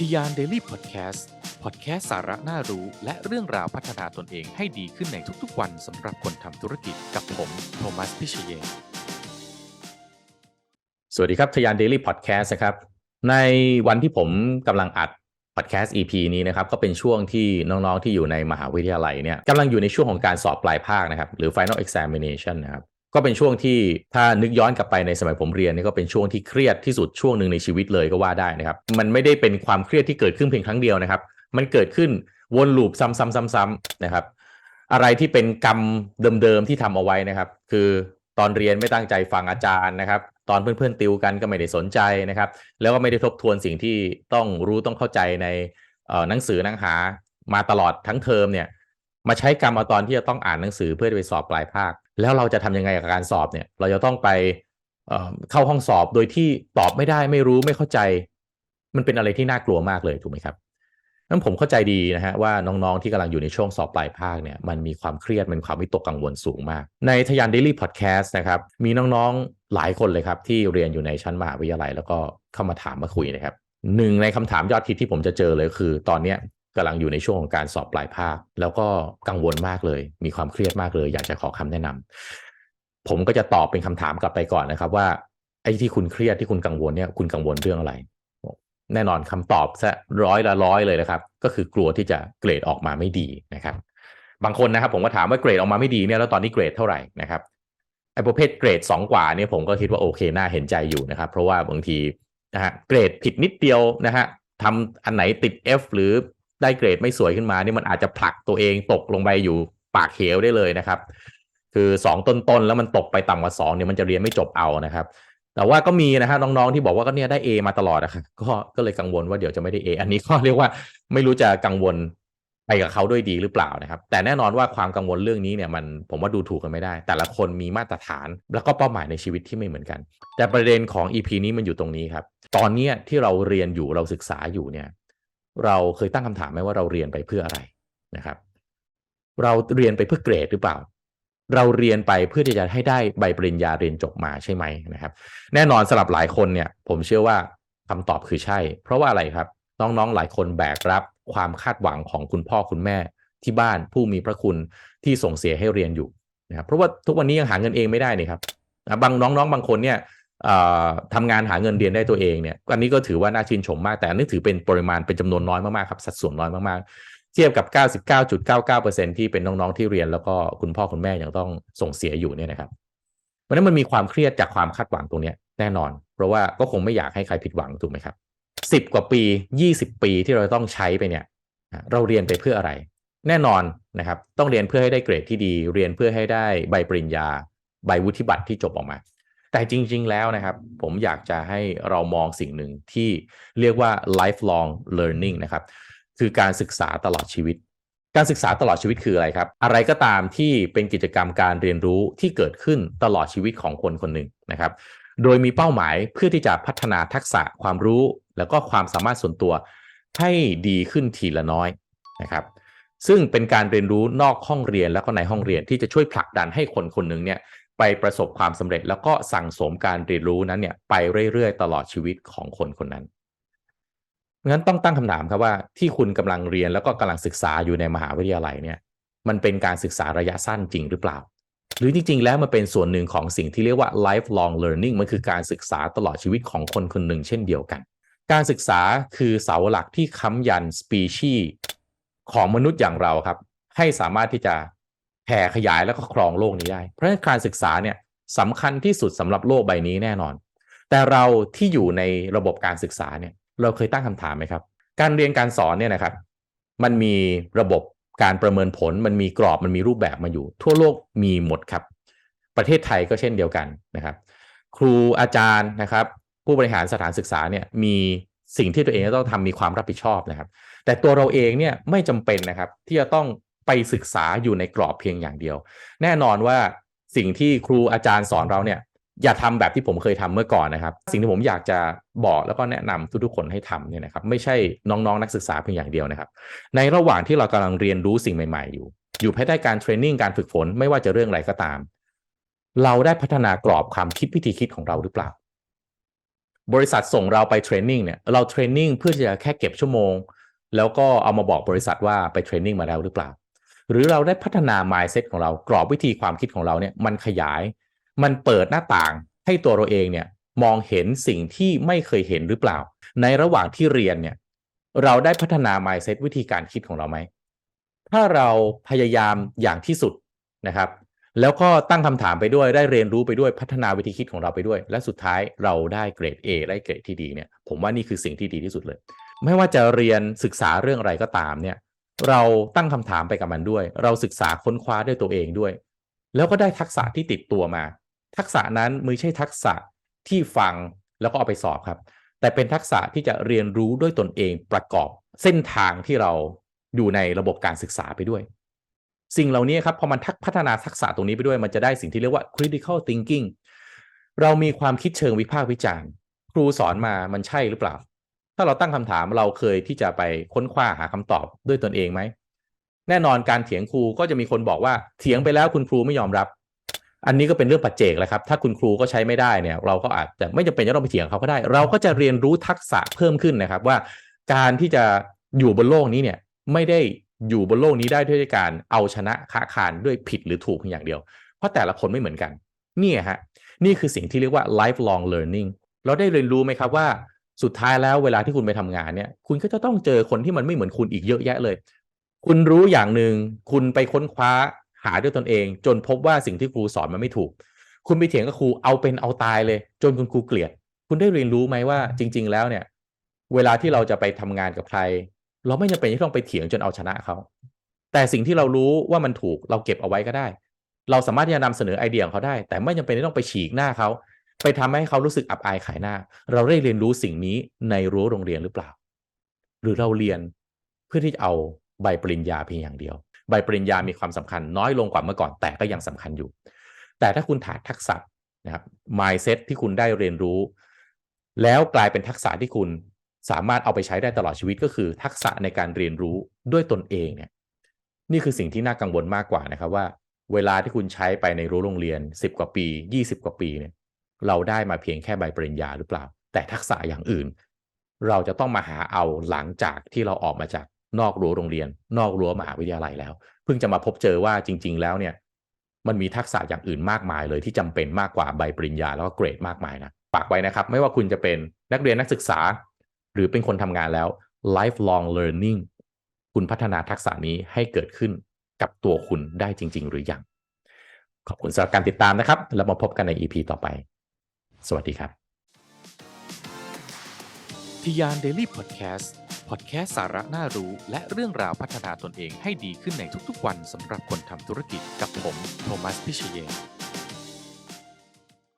ทียานเดลี่พอดแคสต์พอดแคสต์สาระน่ารู้และเรื่องราวพัฒนาตนเองให้ดีขึ้นในทุกๆวันสำหรับคนทำธุรกิจกับผมโทมัสพิเชยสวัสดีครับทยาน Daily Podcast นะครับ ในวันที่ผมกำลังอัด Podcast EP นี้นะครับก็เป็นช่วงที่น้องๆที่อยู่ในมหาวิทยาลัยเนี่ยกำลังอยู่ในช่วงของการสอบปลายภาคนะครับ หรือ Final Examination นะครับ ก็เป็นช่วงที่ถ้านึกย้อนกลับไปในสมัยผมเรียนนี่ก็เป็นช่วงที่เครียดที่สุดช่วงหนึ่งในชีวิตเลยก็ว่าได้นะครับ มันไม่ได้เป็นความเครียดที่เกิดขึ้นเพียงครั้งเดียวนะครับ มันเกิดขึ้นวนลูปซ้ำๆๆๆนะครับ อะไรที่เป็นกรรมเดิมๆที่ทำเอาไว้นะครับ คือตอนเรียนไม่ตั้งใจฟังอาจารย์นะครับ ตอนเพื่อนๆติวกันก็ไม่ได้สนใจนะครับ แล้วก็ไม่ได้ทบทวนสิ่งที่ต้องรู้ต้องเข้าใจในหนังสือหนังหามาตลอดทั้งเทอมเนี่ย มาใช้กรรมเอาตอนที่จะต้องอ่านหนังสือเพื่อไปสอบปลายภาค แล้วเราจะทำยังไงกับการสอบเนี่ย เราจะต้องไปเข้าห้องสอบโดยที่ตอบไม่ได้ไม่รู้ไม่เข้าใจ มันเป็นอะไรที่น่ากลัวมากเลยถูกไหมครับนั้นผมเข้าใจดีนะฮะว่าน้องๆที่กำลังอยู่ในช่วงสอบปลายภาคเนี่ยมันมีความเครียดมันความวิตกกังวลสูงมาก ในทยาน Daily Podcast นะครับมีน้องๆหลายคนเลยครับที่เรียนอยู่ในชั้นมหาวิทยาลัย แล้วก็เข้ามาถามมาคุยนะครับหนึ่งในคำถามยอดฮิตที่ผมจะเจอเลยคือ ตอนเนี้ย กำลังอยู่ในช่วงของการสอบปลายภาค แล้วก็กังวลมากเลย มีความเครียดมากเลย อยากจะขอคำแนะนำผมก็จะตอบเป็นคำถามกลับไปก่อนนะครับ ว่าไอ้ที่คุณเครียดที่คุณกังวลเนี่ยคุณกังวลเรื่องอะไร แน่นอนคำตอบซะร้อยละร้อยเลยนะครับ ก็คือกลัวที่จะเกรดออกมาไม่ดีนะครับ บางคนนะครับ ผมก็ถามว่าเกรดออกมาไม่ดีเนี่ยแล้วตอนนี้เกรดเท่าไหร่นะครับไอ้ประเภทเกรด 2 กว่าเนี่ยผมก็คิดว่าโอเคน่าเห็นใจอยู่นะครับ เพราะว่าบางทีนะฮะเกรดผิดนิดเดียวนะฮะทำอันไหนติด F หรือ ได้เกรดไม่สวยขึ้นมานี่มันอาจจะผลักตัวเองตกลงไปอยู่ปากเหวได้เลยนะครับ คือ2ต้นๆแล้วมันตกไปต่ำกว่า2เนี่ยมันจะเรียนไม่จบเอานะครับ แต่ว่าก็มีนะฮะน้องๆที่บอกว่าก็เนี่ยได้ A มาตลอดนะครับก็ก็เลยกังวลว่าเดี๋ยวจะไม่ได้ A อันนี้ก็เรียกว่าไม่รู้จะกังวลไปกับเขาด้วยดีหรือเปล่านะครับ แต่แน่นอนว่าความกังวลเรื่องนี้เนี่ยมันผมว่าดูถูกกันไม่ได้ แต่ละคนมีมาตรฐาน แล้วก็เป้าหมายในชีวิตที่ไม่เหมือนกัน แต่ประเด็นของ EP นี้มันอยู่ตรงนี้ครับ ตอนเนี้ยที่เราเรียนอยู่เราศึกษาอยู่เนี่ย เราเคยตั้งคำถามไหมว่าเราเรียนไปเพื่ออะไรนะครับ เราเรียนไปเพื่อเกรดหรือเปล่า เราเรียนไปเพื่อที่จะให้ได้ใบปริญญาเรียนจบมาใช่ไหมนะครับ แน่นอนสำหรับหลายคนเนี่ย ผมเชื่อว่าคำตอบคือใช่ เพราะว่าอะไรครับ น้องๆหลายคนแบกรับความคาดหวังของคุณพ่อคุณแม่ที่บ้านผู้มีพระคุณที่ส่งเสียให้เรียนอยู่นะครับเพราะว่าทุกวันนี้ยังหาเงินเองไม่ได้นี่ครับบางน้องๆ บางคนเนี่ย ทำงานหาเงินเรียนได้ตัวเองเนี่ยอันนี้ก็ถือว่าน่าชื่นชมมาก แต่นนี้ถือเป็นปริมาณเป็นจำนวนน้อยมากๆครับสัดส่วนน้อยมากๆ เทียบกับ 99.99%ที่เป็นน้องๆที่เรียนแล้วก็คุณพ่อคุณแม่ยังต้องส่งเสียอยู่เนี่ยนะครับเพราะนั้นมันมีความเครียดจากความคาดหวังตรงนี้แน่นอน เพราะว่าก็คงไม่อยากให้ใครผิดหวังถูกไหมครับสิบกว่าปียี่สิบปีที่เราต้องใช้ไปเนี่ย เราเรียนไปเพื่ออะไร แน่นอนนะครับ ต้องเรียนเพื่อให้ได้เกรดที่ดี เรียนเพื่อให้ได้ใบปริญญา ใบวุฒิบัตรที่จบออกมา แต่จริง ๆ แล้วนะครับ ผมอยากจะให้เรามองสิ่งหนึ่งที่เรียกว่า lifelong learning นะครับ คือการศึกษาตลอดชีวิต การศึกษาตลอดชีวิตคืออะไรครับ อะไรก็ตามที่เป็นกิจกรรมการเรียนรู้ที่เกิดขึ้นตลอดชีวิตของคนคนหนึ่งนะครับ โดยมีเป้าหมายเพื่อที่จะพัฒนาทักษะความรู้ แล้วก็ความสามารถส่วนตัวให้ดีขึ้นทีละน้อยนะครับซึ่งเป็นการเรียนรู้นอกห้องเรียนแล้วก็ในห้องเรียนที่จะช่วยผลักดันให้คนคนหนึ่งเนี่ย ไปประสบความสำเร็จ แล้วก็สั่งสมการเรียนรู้นั้นเนี่ยไปเรื่อยๆ ตลอดชีวิตของคนคนนั้นงั้นต้องตั้งคำถามครับว่าที่คุณกำลังเรียนแล้วก็กำลังศึกษาอยู่ในมหาวิทยาลัยเนี่ย มันเป็นการศึกษาระยะสั้นจริงหรือเปล่า หรือจริง ๆ แล้วมันเป็นส่วนหนึ่งของสิ่งที่เรียกว่า lifelong learning มันคือการศึกษาตลอดชีวิตของคนคนหนึ่งเช่นเดียวกัน การศึกษาคือเสาหลักที่ค้ำยันสปีชีของมนุษย์อย่างเราครับ ให้สามารถที่จะ แผ่ขยายแล้วก็ครองโลกนี้ได้ เพราะฉะนั้นการศึกษาเนี่ยสำคัญที่สุดสำหรับโลกใบนี้แน่นอน แต่เราที่อยู่ในระบบการศึกษาเนี่ยเราเคยตั้งคำถามไหมครับ การเรียนการสอนเนี่ยนะครับ มันมีระบบการประเมินผล มันมีกรอบมันมีรูปแบบมาอยู่ ทั่วโลกมีหมดครับ ประเทศไทยก็เช่นเดียวกันนะครับ ครูอาจารย์นะครับ ผู้บริหารสถานศึกษาเนี่ยมีสิ่งที่ตัวเองต้องทำมีความรับผิดชอบนะครับ แต่ตัวเราเองเนี่ยไม่จำเป็นนะครับที่จะต้อง ไปศึกษาอยู่ในกรอบเพียงอย่างเดียว แน่นอนว่าสิ่งที่ครูอาจารย์สอนเราเนี่ย อย่าทำแบบที่ผมเคยทำเมื่อก่อนนะครับ สิ่งที่ผมอยากจะบอกแล้วก็แนะนำทุกๆคนให้ทำเนี่ยนะครับ ไม่ใช่น้องๆนนักศึกษาเพียงอย่างเดียวนะครับ ในระหว่างที่เรากำลังเรียนรู้สิ่งใหม่ ๆ อยู่ อยู่ภายใต้การเทรนนิ่งการฝึกฝนไม่ว่าจะเรื่องอะไรก็ตาม เราได้พัฒนากรอบความคิดวิธีคิดของเราหรือเปล่า บริษัทส่งเราไปเทรนนิ่งเนี่ยเราเทรนนิ่งเพื่อจะแค่เก็บชั่วโมง แล้วก็เอามาบอกบริษัทว่าไปเทรนนิ่งมาแล้วหรือเปล่า หรือเราได้พัฒนา mindset ของเรากรอบวิธีความคิดของเราเนี่ยมันขยาย มันเปิดหน้าต่างให้ตัวเราเองเนี่ยมองเห็นสิ่งที่ไม่เคยเห็นหรือเปล่า ในระหว่างที่เรียนเนี่ยเราได้พัฒนา mindset วิธีการคิดของเราไหมถ้าเราพยายามอย่างที่สุดนะครับ แล้วก็ตั้งคำถามไปด้วยได้เรียนรู้ไปด้วยพัฒนาวิธีคิดของเราไปด้วย และสุดท้ายเราได้เกรด A ได้เกรดที่ดีเนี่ยผมว่านี่คือสิ่งที่ดีที่สุดเลย ไม่ว่าจะเรียนศึกษาเรื่องอะไรก็ตามเนี่ย เราตั้งคำถามไปกับมันด้วย เราศึกษาค้นคว้าด้วยตัวเองด้วย แล้วก็ได้ทักษะที่ติดตัวมา ทักษะนั้นไม่ใช่ทักษะที่ฟังแล้วก็เอาไปสอบครับ แต่เป็นทักษะที่จะเรียนรู้ด้วยตนเองประกอบเส้นทางที่เราอยู่ในระบบการศึกษาไปด้วย สิ่งเหล่านี้ครับพอมันทักพัฒนาทักษะตรงนี้ไปด้วยมันจะได้สิ่งที่เรียกว่า critical thinking เรามีความคิดเชิงวิพากษ์วิจารณ์ ครูสอนมามันใช่หรือเปล่า ถ้าเราตั้งคำถามเราเคยที่จะไปค้นคว้าหาคำตอบด้วยตนเองไหม แน่นอนการเถียงครูก็จะมีคนบอกว่าเถียงไปแล้วคุณครูไม่ยอมรับ อันนี้ก็เป็นเรื่องปัจเจกแหละครับ ถ้าคุณครูก็ใช้ไม่ได้เนี่ยเราก็อาจจะไม่จำเป็นจะต้องไปเถียงเขาก็ได้ เราก็จะเรียนรู้ทักษะเพิ่มขึ้นนะครับว่า การที่จะอยู่บนโลกนี้เนี่ยไม่ได้อยู่บนโลกนี้ได้ด้วยการเอาชนะค้าคานด้วยผิดหรือถูกเพียงอย่างเดียว เพราะแต่ละคนไม่เหมือนกัน นี่ฮะนี่คือสิ่งที่เรียกว่า lifelong learning เราได้เรียนรู้ไหมครับว่า สุดท้ายแล้วเวลาที่คุณไปทำงานเนี่ย คุณก็จะต้องเจอคนที่มันไม่เหมือนคุณอีกเยอะแยะเลย คุณรู้อย่างหนึ่งคุณไปค้นคว้าหาด้วยตนเอง จนพบว่าสิ่งที่ครูสอนมันไม่ถูก คุณไปเถียงกับครูเอาเป็นเอาตายเลย จนคุณครูเกลียด คุณได้เรียนรู้ไหมว่าจริง ๆ แล้วเนี่ย เวลาที่เราจะไปทำงานกับใคร เราไม่จำเป็นที่ต้องไปเถียงจนเอาชนะเขาแต่สิ่งที่เรารู้ว่ามันถูกเราเก็บเอาไว้ก็ได้ เราสามารถที่จะนำเสนอไอเดียของเขาได้ แต่ไม่จำเป็นที่ต้องไปฉีกหน้าเขา ไปทำให้เขารู้สึกอับอายขายหน้า เราได้เรียนรู้สิ่งนี้ในรั้วโรงเรียนหรือเปล่า หรือเราเรียนเพื่อที่จะเอาใบปริญญาเพียงอย่างเดียว ใบปริญญามีความสำคัญน้อยลงกว่าเมื่อก่อนแต่ก็ยังสำคัญอยู่ แต่ถ้าคุณถาดทักษะนะครับ mindset ที่คุณได้เรียนรู้ แล้วกลายเป็นทักษะที่คุณสามารถเอาไปใช้ได้ตลอดชีวิตก็คือ ทักษะในการเรียนรู้ด้วยตนเองเนี่ยนี่คือสิ่งที่น่ากังวลมากกว่านะครับว่า เวลาที่คุณใช้ไปในรั้วโรงเรียน 10 กว่าปี 20 กว่าปีเนี่ย เราได้มาเพียงแค่ใบปริญญาหรือเปล่า แต่ทักษะอย่างอื่น เราจะต้องมาหาเอาหลังจากที่เราออกมาจากนอกรั้วโรงเรียน นอกรั้วมหาวิทยาลัยแล้ว เพิ่งจะมาพบเจอว่าจริง ๆ แล้วเนี่ย มันมีทักษะอย่างอื่นมากมายเลยที่จำเป็นมากกว่าใบปริญญาแล้วก็เกรดมากมายนะฝากไว้นะครับ ไม่ว่าคุณจะเป็นนักเรียนนักศึกษา หรือเป็นคนทำงานแล้ว lifelong learning คุณพัฒนาทักษะนี้ให้เกิดขึ้นกับตัวคุณได้จริง ๆ หรือยังขอบคุณสำหรับการติดตามนะครับ แล้วมาพบกันใน EP ต่อไป สวัสดีครับทิยานเดลี่พอดแคสต์พอดแคสต์สาระน่ารู้ และเรื่องราวพัฒนาตนเองให้ดีขึ้นในทุกๆวันสำหรับคนทำธุรกิจกับผม โทมัส พิเชยน